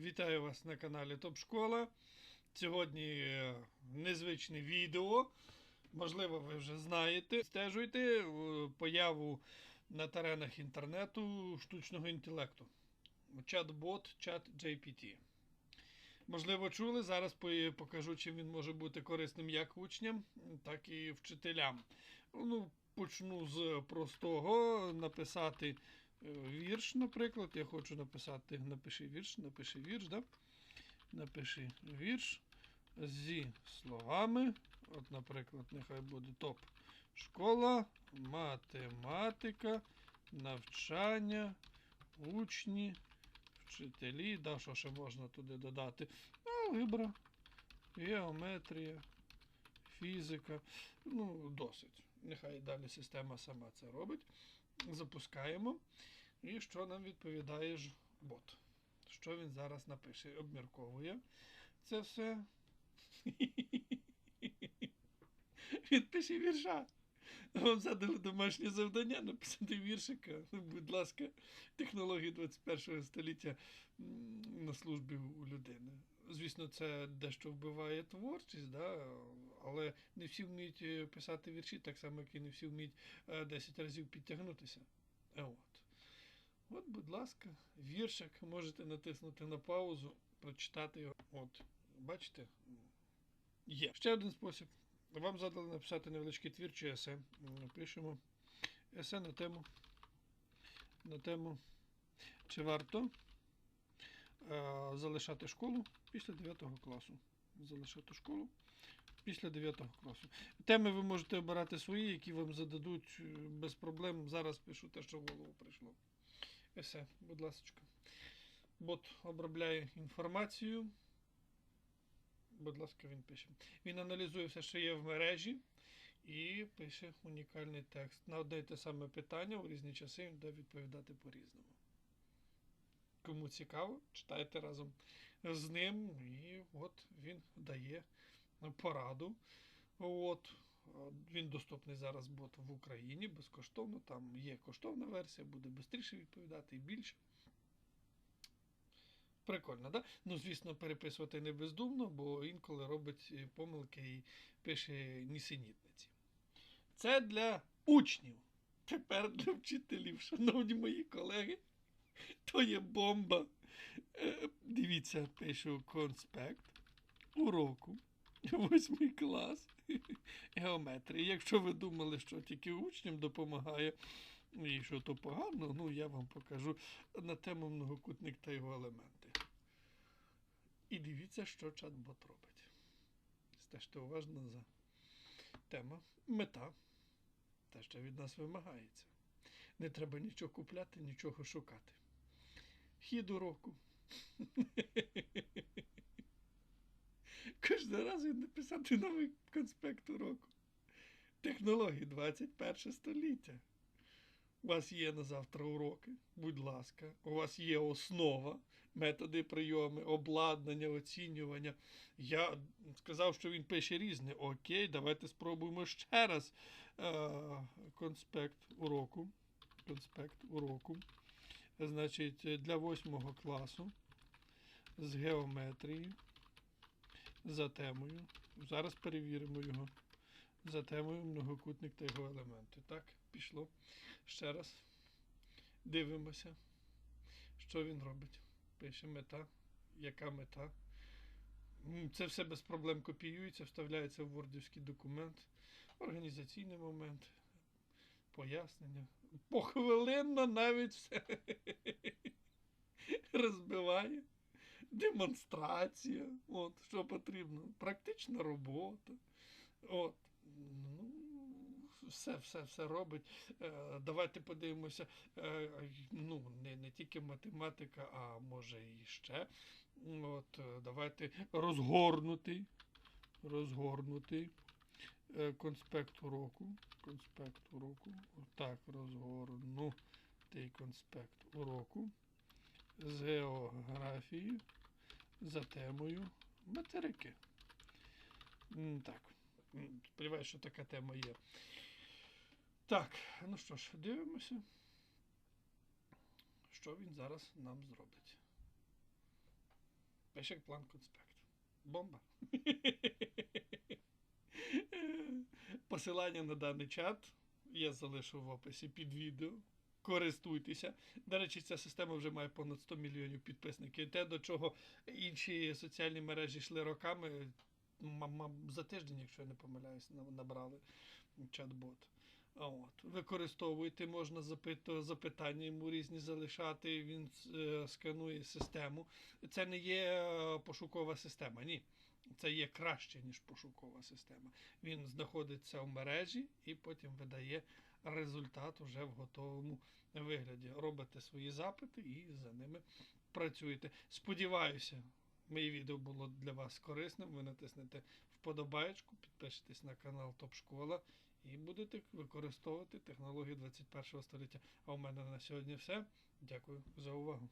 Вітаю вас на каналі Топ Школа. Сьогодні е, незвичне відео. Можливо, ви вже знаєте. Стежуйте е, появу на теренах інтернету штучного інтелекту. Чат-бот, чат GPT. Можливо, чули. Зараз покажу, чим він може бути корисним як учням, так і вчителям. Ну, почну з простого написати вірш, наприклад. Я хочу написати, напиши вірш, напиши вірш, да? Напиши вірш зі словами. От, наприклад, нехай буде топ. Школа, математика, навчання, учні, вчителі. Да, що ще можна туди додати? Алгебра, геометрія, фізика. Ну, досить. Нехай далі система сама це робить. Запускаємо. І що нам відповідає ж бот? Що він зараз напише? Обмірковує це все. Він пише вірша. Вам задали домашнє завдання написати віршика. Будь ласка, технології 21 століття на службі у людини. Звісно, це дещо вбиває творчість, да? але не всі вміють е, писати вірші, так само, як і не всі вміють е, 10 разів підтягнутися. Е, От. От, будь ласка, віршик можете натиснути на паузу, прочитати його. От, бачите? Є. Ще один спосіб. Вам задали написати невеличкий твір чи есе. Пишемо есе на тему. На тему, чи варто е, залишати школу після 9 класу. Залишати школу після 9 класу. Теми ви можете обирати свої, які вам зададуть е, без проблем. Зараз пишу те, що в голову прийшло. Есе, будь ласка. Бот обробляє інформацію. Будь ласка, він пише. Він аналізує все, що є в мережі, і пише унікальний текст. На одне те саме питання у різні часи він буде відповідати по-різному. Кому цікаво, читайте разом з ним, і от він дає пораду. От. А, Він доступний зараз бот в Україні безкоштовно. Там є коштовна версія, буде швидше відповідати і більше. Прикольно, да? Ну, звісно, переписувати не бездумно, бо інколи робить е, помилки і пише нісенітниці. Це для учнів. Тепер для вчителів, шановні мої колеги, то є бомба. Е, Дивіться, пишу конспект уроку. Восьмий клас геометрії. Якщо ви думали, що тільки учням допомагає і що то погано, ну я вам покажу на тему многокутник та його елементи. І дивіться, що чат-бот робить. Стежте уважно за тема. Мета. Те, що від нас вимагається. Не треба нічого купляти, нічого шукати. Хід уроку. Кожен раз він написати новий конспект уроку. Технології 21 століття. У вас є на завтра уроки, будь ласка. У вас є основа, методи прийоми, обладнання, оцінювання. Я сказав, що він пише різне. Окей, давайте спробуємо ще раз. Е, конспект уроку. Конспект уроку. Значить, для восьмого класу з геометрії за темою. Зараз перевіримо його. За темою многокутник та його елементи. Так, пішло. Ще раз. Дивимося, що він робить. Пише мета. Яка мета? Це все без проблем копіюється, вставляється в вордівський документ. Організаційний момент, пояснення. Похвилинно навіть все розбиває. Демонстрація. От, що потрібно. Практична робота. От. Ну, все, все, все робить. Е, давайте подивимося. Е, ну, не, не тільки математика, а може і ще. От, е, давайте. Розгорнутий. Е, конспект уроку. Конспект уроку. Так, розгорнутий конспект уроку. З географії за темою материки. Так. Сподіваюся, що така тема є. Так, ну що ж, дивимося, що він зараз нам зробить. Пише план конспект. Бомба. Посилання на даний чат я залишу в описі під відео. Користуйтеся. До речі, ця система вже має понад 100 мільйонів підписників. Те, до чого інші соціальні мережі йшли роками, за тиждень, якщо я не помиляюсь, набрали чат-бот. От. Використовуйте, можна запиту, запитання йому різні залишати, він е, сканує систему. Це не є е, пошукова система, ні. Це є краще, ніж пошукова система. Він знаходиться в мережі і потім видає результат уже в готовому вигляді. Робите свої запити і за ними працюєте. Сподіваюся, моє відео було для вас корисним. Ви натиснете вподобаєчку, підпишетесь на канал Топ Школа і будете використовувати технології 21 століття. А у мене на сьогодні все. Дякую за увагу.